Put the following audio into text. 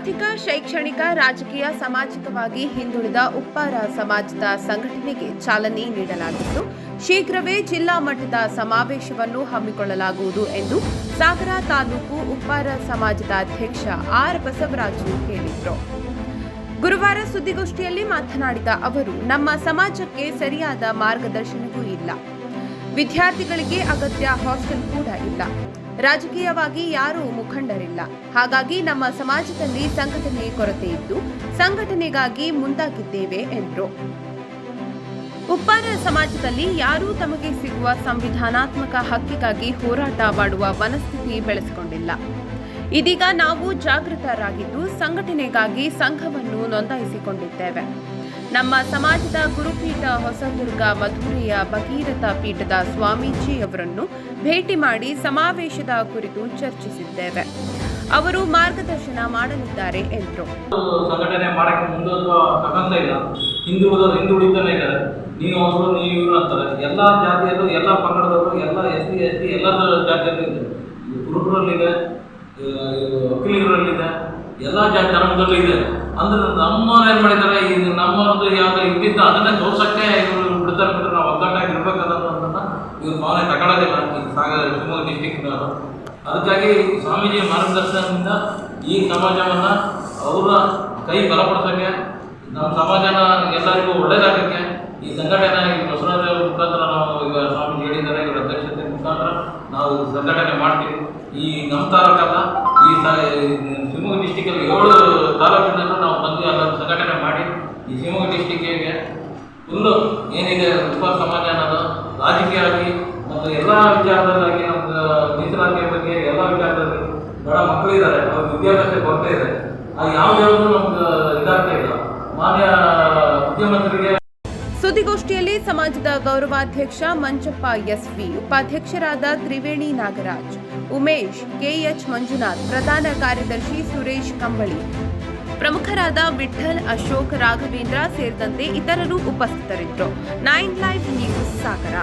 ಆರ್ಥಿಕ, ಶೈಕ್ಷಣಿಕ, ರಾಜಕೀಯ, ಸಾಮಾಜಿಕವಾಗಿ ಹಿಂದುಳಿದ ಉಪ್ಪಾರ ಸಮಾಜದ ಸಂಘಟನೆಗೆ ಚಾಲನೆ ನೀಡಲಾಗಿದ್ದು, ಶೀಘ್ರವೇ ಜಿಲ್ಲಾ ಮಟ್ಟದ ಸಮಾವೇಶವನ್ನು ಹಮ್ಮಿಕೊಳ್ಳಲಾಗುವುದು ಎಂದು ಸಾಗರ ತಾಲೂಕು ಉಪ್ಪಾರ ಸಮಾಜದ ಅಧ್ಯಕ್ಷ ಆರ್ ಬಸವರಾಜು ಹೇಳಿದರು. ಗುರುವಾರ ಸುದ್ದಿಗೋಷ್ಠಿಯಲ್ಲಿ ಮಾತನಾಡಿದ ಅವರು, ನಮ್ಮ ಸಮಾಜಕ್ಕೆ ಸರಿಯಾದ ಮಾರ್ಗದರ್ಶನವೂ ಇಲ್ಲ. ವಿದ್ಯಾರ್ಥಿಗಳಿಗೆ ಅಗತ್ಯ ಹಾಸ್ಟೆಲ್ ಕೂಡ ಇಲ್ಲ. ರಾಜಕೀಯವಾಗಿ ಯಾರೂ ಮುಖಂಡರಿಲ್ಲ. ಹಾಗಾಗಿ ನಮ್ಮ ಸಮಾಜದಲ್ಲಿ ಸಂಘಟನೆ ಕೊರತೆ ಇದ್ದು, ಸಂಘಟನೆಗಾಗಿ ಮುಂದಾಗಿದ್ದೇವೆ ಎಂದರು. ಉಪ್ಪಾರ ಸಮಾಜದಲ್ಲಿ ಯಾರೂ ತಮಗೆ ಸಿಗುವ ಸಂವಿಧಾನಾತ್ಮಕ ಹಕ್ಕಿಗಾಗಿ ಹೋರಾಟ ಮಾಡುವ ಮನಸ್ಥಿತಿ ಬೆಳೆಸಿಕೊಂಡಿಲ್ಲ. ಇದೀಗ ನಾವು ಜಾಗೃತರಾಗಿದ್ದು, ಸಂಘಟನೆಗಾಗಿ ಸಂಘವನ್ನು ನೋಂದಾಯಿಸಿಕೊಂಡಿದ್ದೇವೆ. ನಮ್ಮ ಸಮಾಜದ ಗುರುಪೀಠ ಹೊಸದುರ್ಗ ಮಧುರೆಯ ಭಗೀರಥ ಪೀಠದ ಸ್ವಾಮೀಜಿ ಅವರನ್ನು ಭೇಟಿ ಮಾಡಿ ಸಮಾವೇಶದ ಕುರಿತು ಚರ್ಚಿಸಿದ್ದೇವೆ. ಅವರು ಮಾರ್ಗದರ್ಶನ ಮಾಡಲಿದ್ದಾರೆ ಎಂದರು. ಸಂಘಟನೆ ಮಾಡಕ್ಕೆ ಮುಂದುವರುವ ತಗೊಂತ ಇಲ್ಲ. ಹಿಂದುಳಿದವರು ಹಿಂದುಳಿತಾನೆ ಇದ್ದಾರೆ. ನೀವು ಅವರು ನೀವು ಇವರು ಅಂತಾರೆ. ಎಲ್ಲ ಜಾತಿಯಲ್ಲೂ, ಎಲ್ಲ ಪಂಗಡದವರು ಎಲ್ಲ ಎಸ್ ಸಿ, ಎಸ್ ಟಿ, ಎಲ್ಲ ಜಾತಿಯಲ್ಲೂ ಇದೆ. ಕುರುಬರಲ್ಲಿದೆ ಒಕ್ಕಲಿಗರಲ್ಲಿದೆ ಎಲ್ಲ ಜಾತಿ ಧರ್ಮದಲ್ಲೂ ಇದೆ. ಅಂದ್ರೆ ನಮ್ಮವ್ರು ಏನು ಮಾಡಿದ್ದಾರೆ? ಇದು ನಮ್ಮವ್ರದ್ದು ಯಾವ್ದು ಇದ್ದಿದ್ದ ಅದನ್ನೇ ತೋರ್ಸಕ್ಕೆ ಇವರು ಬಿಡ್ತಾರೆ ಬಿಟ್ಟರೆ ನಾವು ಒಗ್ಗಟ್ಟಾಗಿ ಇರ್ಬೇಕನ್ನೋದನ್ನ ಇವ್ರು ಭಾವನೆ ತಗೊಳ್ಳೋದಿಲ್ಲ ಸಾಗರ, ಶಿವಮೊಗ್ಗ ಡಿಸ್ಟಿಕ್ನವರು ಅದಕ್ಕಾಗಿ ಸ್ವಾಮೀಜಿ ಮಾರ್ಗದರ್ಶನದಿಂದ ಈ ಸಮಾಜವನ್ನು ಅವರ ಕೈ ಬಲಪಡಿಸೋಕ್ಕೆ ನಮ್ಮ ಸಮಾಜನ ಎಲ್ಲರಿಗೂ ಒಳ್ಳೇದಾಗಕ್ಕೆ ಈ ಸಂಘಟನೆ ಈ ಬಸವರಾಜ ಮುಖಾಂತರ ನಾವು ಈಗ ಸ್ವಾಮೀಜಿ ಹೇಳಿದ್ದಾರೆ, ಇವರ ಅಧ್ಯಕ್ಷತೆ ಮುಖಾಂತರ ನಾವು ಸಂಘಟನೆ ಮಾಡ್ತೀವಿ. ಈ ನಮ್ಮ ಈ ಶಿವಮೊಗ್ಗ ಡಿಸ್ಟಿಕಲ್ಲಿ ಏಳು ತಾಲೂಕಿನಲ್ಲೂ ನಾವು ಬಂದು ಅದನ್ನು ಸಂಘಟನೆ ಮಾಡಿ ಈ ಶಿವಮೊಗ್ಗ ಡಿಸ್ಟಿಕ್ಕಿಗೆ ಫುಲ್ಲು ಏನಿದೆ ಉಪ ಸಮಾಜ ಅನ್ನೋದು ರಾಜಕೀಯವಾಗಿ ಮತ್ತು ಎಲ್ಲ ವಿಚಾರದಲ್ಲಾಗಿ ನಮ್ದು ಮೀಸಲಾತಿಯ ಬಗ್ಗೆ ಎಲ್ಲ ವಿಚಾರದಲ್ಲಿ ಬಡ ಮಕ್ಕಳಿದ್ದಾರೆ ಅವ್ರ ವಿದ್ಯಾಭ್ಯಾಸ ಕೊರತೆ ಇದೆ ಅದು ಯಾವ ಒಂದು ನಮ್ಗೆ ಇದಾಗ್ತಾ ಇಲ್ಲ. ಮಾನ್ಯ ಸುದ್ದಿಗೋಷ್ಠಿಯಲ್ಲಿ ಸಮಾಜದ ಗೌರವಾಧ್ಯಕ್ಷ ಮಂಚಪ್ಪ ಎಸ್ವಿ ಉಪಾಧ್ಯಕ್ಷರಾದ ತ್ರಿವೇಣಿ ನಾಗರಾಜ್, ಉಮೇಶ್, ಕೆಎಚ್ ಮಂಜುನಾಥ್, ಪ್ರಧಾನ ಕಾರ್ಯದರ್ಶಿ ಸುರೇಶ್ ಕಂಬಳಿ. ಪ್ರಮುಖರಾದ ವಿಠಲ್ ಅಶೋಕ್, ರಾಘವೇಂದ್ರ ಸೇರಿದಂತೆ ಇತರರು ಉಪಸ್ಥಿತರಿದ್ದರು. Nine live news, Sagara.